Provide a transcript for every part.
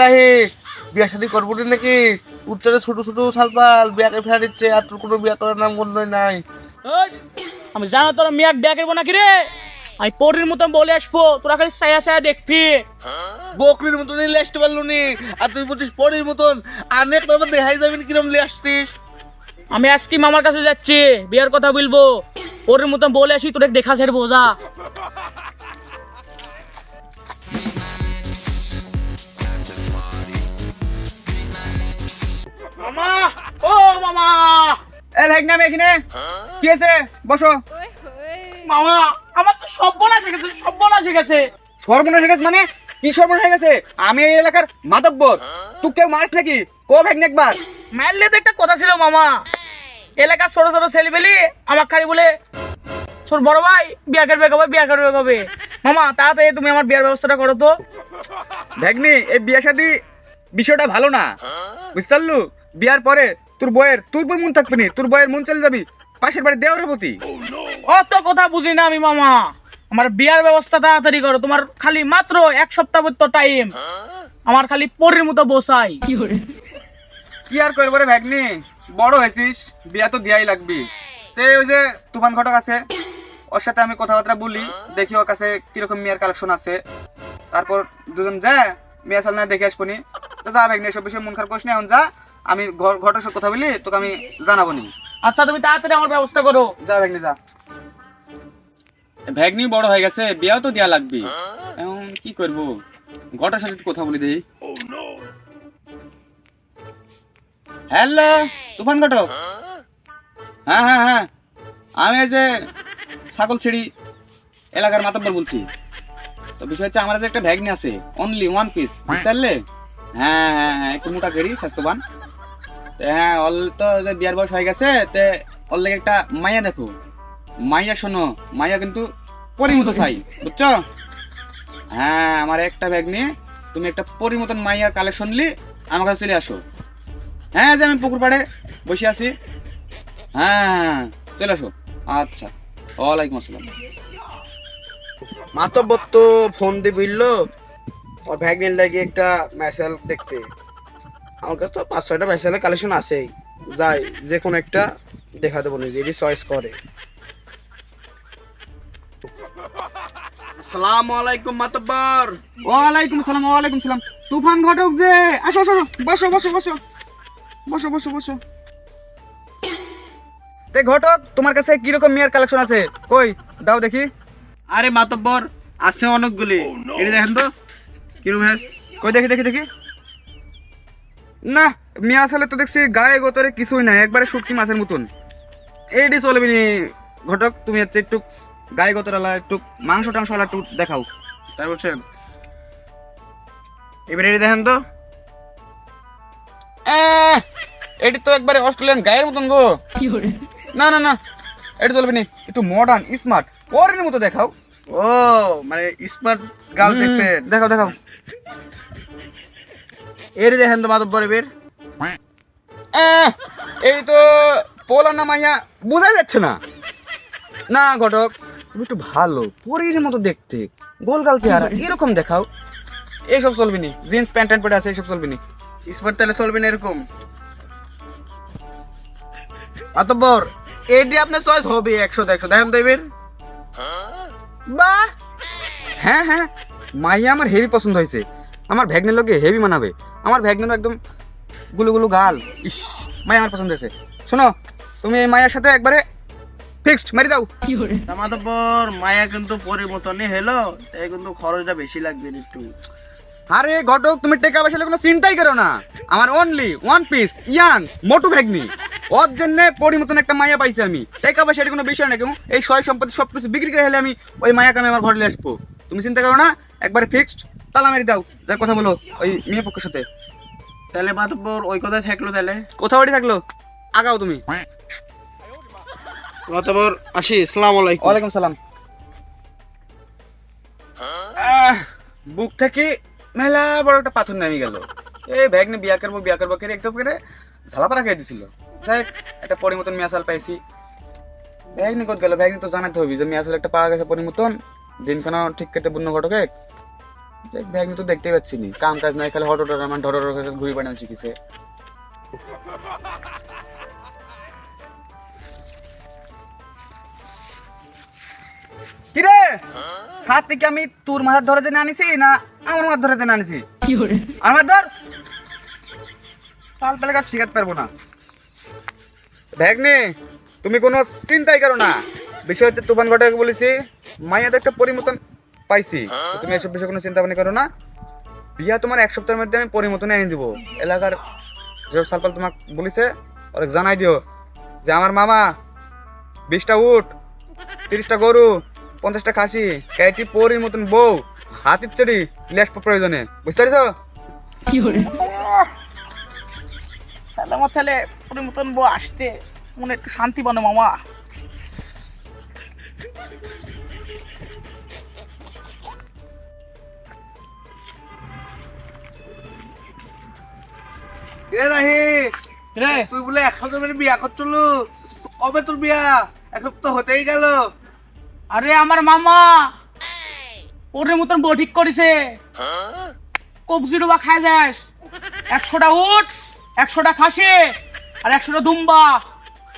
রাহি বিয়া শাদি করব নাকি? উচ্চারে ছোট ছোট সালপাল বিয়াকে ফেরা দিচ্ছে আর তোর কোনো বিয়া করার নাম গন্ধই নাই। আমি জানা তোরা মেয়াক বিয়া করব নাকি রে? আমি পরির মতন বলে আসব তোরা খালি সায়া সায়া দেখবি। বকরির মতন নিয়ে আসতে পারল নি আর তুই বলছিস পরের মতন। অনেক তোর দেখাই যাবেন কিরম নিয়ে আসতিস। আমি আজকে মামার কাছে যাচ্ছি বিয়ার কথা বলব। পরির মতন বলে আসি তোরা দেখা ছাড়বো যা। মামা। এ এখানে। কি আছে বসো। মামা আমার তো সর্বনাশ হয়ে গেছে সর্বনাশ হয়ে গেছে। সর্বনাশ হয়ে গেছে মানে? কি সর্বনাশ হয়ে গেছে? আমি এই এলাকার মাতব্বর তুই কেউ মারিস নাকি? কো ভাগনা একবার। মারলে তো একটা কথা ছিল মামা। এলাকার ছোট ছোট ছেলেবেলি আমার খালি বলে ছোট বড় ভাই বিয়া করবে কবে? বিয়া করবে কবে? মামা তাড়াতাড়ি তুমি আমার বিয়ার ব্যবস্থাটা করো তো। ভাগ্নি এই বিয়ে শাদি বিষয়টা ভালো না। বুঝতে পারলু? বিয়ার পরে তোর বইয়ের তোর উপর মন থাকবে নি তোর বইয়ের মন চলে যাবি। পাশের বাড়ি দেওয়ার প্রতি। অত কথা বুঝি না আমি মামা। আমার বিয়ার ব্যবস্থা তাড়াতাড়ি করো। তোমার খালি মাত্র এক সপ্তাহ তো টাইম আমার খালি পরের মতো বসাই। কি আর করব রে ভাগ্নি? বড় হয়েছিস বিয়া তো দিয়াই লাগবি। তে ওই যে তুফান ঘটক আছে ওর সাথে আমি কথাবার্তা বলি দেখি ওর কাছে কীরকম মেয়ের কালেকশন আছে। তারপর দুজন যা মেয়ে সাল না দেখে আসব নি। যা ভাগ্নি এসব বিষয়ে মন খারাপ করিস না এখন যা। আমি ঘ- ঘটকের সাথে কথা বলি তোকে আমি জানাব নি। আচ্ছা তুমি তাড়াতাড়ি আমার ব্যবস্থা করো। যা ভাগ্নি যা। ভাগ্নি বড় হয়ে গেছে বিয়াও তো দেয়া লাগবে। এখন কি করব? ঘটার সাথে কথা বলি দেই হ্যালো তুফান ঘটক? হ্যাঁ হ্যাঁ হ্যাঁ। আমি এই যে ছাগল ছিড়ি এলাকার মাতব্বর বলছি। তো বিষয় হচ্ছে আমার যে একটা ভ্যাগনি আছে অনলি ওয়ান পিস বুঝতে পারলে? হ্যাঁ হ্যাঁ হ্যাঁ একটু মোটা করি স্বাস্থ্যবান। হ্যাঁ অল তো বিয়ার বয়স হয়ে গেছে তে ওর লেগে একটা মাইয়া দেখো। মাইয়া শোনো মাইয়া কিন্তু পরিমতো চাই বুঝছ? হ্যাঁ আমার একটা ব্যাগ নিয়ে তুমি একটা পরিমতন মাইয়ার কালেকশন লি আমার কাছে চলে আসো। হ্যাঁ যে আমি পুকুর পাড়ে বসে আছি। হ্যাঁ হ্যাঁ হ্যাঁ, চলে আসো। আচ্ছা ওয়ালাইকুম আসসালাম। মাতব্বর তো ফোন দিয়ে বলল ওর ভ্যাগনির লাগে একটা ম্যাসাল দেখতে। আমার কাছে তো পাঁচ ছয়টা ম্যাসালের কালেকশন আছেই। যাই যে কোনো একটা দেখা দেবো নিজে যদি চয়েস করে। আসসালামু আলাইকুম মাতব্বর। ওয়ালাইকুম আসসালাম ওয়ালাইকুম সালাম। তুফান ঘটক যে! আসো আসো আসো, বসো বসো বসো। বসো বসো বসো। তে ঘটক তোমার কাছে কীরকম মেয়ের কালেকশন আছে? কই দাও দেখি। আরে মাতব্বর আছে অনেকগুলি। এটা দেখেন তো। কিরম হ্যাস কই দেখি দেখি দেখি। না মেয়ে আসলে তো দেখছি গায়ে গোতরে কিছুই নাই একবারে শুটকি মাছের মতন। এইটি চলবে নি ঘটক তুমি হচ্ছে একটু গায়ে গোতরালা একটু মাংস টাংস আলা একটু দেখাও। তাই বলছেন? এবার এটা দেখেন তো। আহ, এটি তো একবারে অস্ট্রেলিয়ান গায়ের মতন গো। না না না এটা চলবে নি একটু মডার্ন স্মার্ট পরের মতো দেখাও। ও মানে স্মার্ট গার্ল দেখবেন। দেখাও দেখাও। এর দেখেন তো মাতব্বর এবার আহ, এই তো পোলা না মাইয়া বোঝা যাচ্ছে না। না ঘটক তুমি একটু ভালো পরীর মতো দেখতে। গোলগাল চেহারা এরকম দেখাও। এইসব চলবে নি। জিন্স প্যান্ট ট্যান্ট পরে আছে এইসব চলবে নি। স্মার্ট তাহলে চলবে না এরকম। মাতব্বর এটি আপনার চয়েস হবে একশো একশো দেখেন তো এবার। বাহ হ্যাঁ হ্যাঁ। মাইয়া আমার হেভি পছন্দ হয়েছে। আমার ভ্যাগনের লোকে হেভি মানাবে। আমার ভ্যাগনের একদম গুলু গুলু গাল। ইস মাইয়া আমার পছন্দ হয়েছে। শোনো তুমি এই মায়ের সাথে একবারে ফিক্সড মারি দাও। তা মাতব্বর মায়া কিন্তু পরের মতনই হলো তাই কিন্তু খরচটা বেশি লাগবে একটু। আরে ঘটক তুমি টেকা পয়সা কোনো চিন্তাই করো না। আমার অনলি ওয়ান পিস ইয়াং মোটু ভ্যাগনি। ওর জন্য পরি মতন একটা মায়া পাইছি আমি। টেকা পয়সা এটা কোনো বিষয় না কেউ। এই সয় সম্পত্তি সব কিছু বিক্রি করে হলে আমি ওই মায়াকে আমি আমার ঘরে আসব। তুমি চিন্তা করো না একবারে ফিক্সড তালা মেরে দাও। যা কথা বলো ওই মেয়ে পক্ষের সাথে। তাহলে মাতব্বর ওই কথাই থাকল তাহলে? কোথাও বাড়ি থাকল? আগাও তুমি। মাতব্বর আসি আসসালাম আলাইকুম। ওয়ালাইকুম সালাম। বুক থেকে মেলা বড় একটা পাথর নেমে গেল। এই ব্যাগ নিয়ে বিয়া করব বিয়া করব করে একদম করে ঝালাপাড়া খেয়ে দিছিল। যাই একটা পরি মতন মিয়াশাল পাইছি। ব্যাগ নিয়ে কত গেল? ব্যাগ নিয়ে তো জানাতে হবে যে মিয়াশাল একটা পাওয়া গেছে পরি মতন দিনখানা ঠিক কেটে বন্য ঘটকে। ব্যাগ তো দেখতে পাচ্ছি নি। কাম কাজ নাই খালি হট হট আমার ঢর করে ঘুরি বানানো শিখেছে কিরে? সাত থেকে আমি তোর মাথার ধরে জেনে আনিছি না আমার মাথার ধরে জেনে আনিছি? আমার ধর সাল পেলে কাজ শিখাতে পারব না? ভ্যাগনি তুমি কোনো চিন্তাই করো না। বিষয় হচ্ছে তুফান ঘটক বলেছি মাইয়া তো একটা পরিমতন পাইছি। তুমি এসব বিষয়ে কোনো চিন্তা ভাবনা করো না। বিয়া তোমার এক সপ্তাহের মধ্যে আমি পরিমতন এনে দিব। এলাকার যেসব সালপাল তোমাকে বলেছে ওর জানাই দিও যে আমার মামা বিশটা উট তিরিশটা গরু পঞ্চাশটা খাসি এটি পরির মতন বউ হাতির চড়ি লেস প্রয়োজনে। বুঝতে পারছ? তাহলে আমার তাহলে পুরো মতন বউ আসতে মনে একটু শান্তি পানো মামা। এ রাহি রে তুই বলে এক সপ্তাহ মানে বিয়া করছিল? কবে তোর বিয়া? এক সপ্তাহ হতেই গেল। আরে আমার মামা ওর মতন বউ ঠিক করেছে। কবজি ডোবা খায় যাস। একশোটা উঠ। একশোটা খাসি আর একশোটা দুম্বা।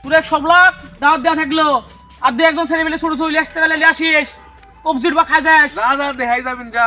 তোর এক সব লাখ দাওয়াত দেওয়া থাকল। আর দু একজন ছেলে মেলে ছোট ছোট আসতে গেলে আসিস। কবজির বা খাই যাস না না, দেখাই যাবেন, যা।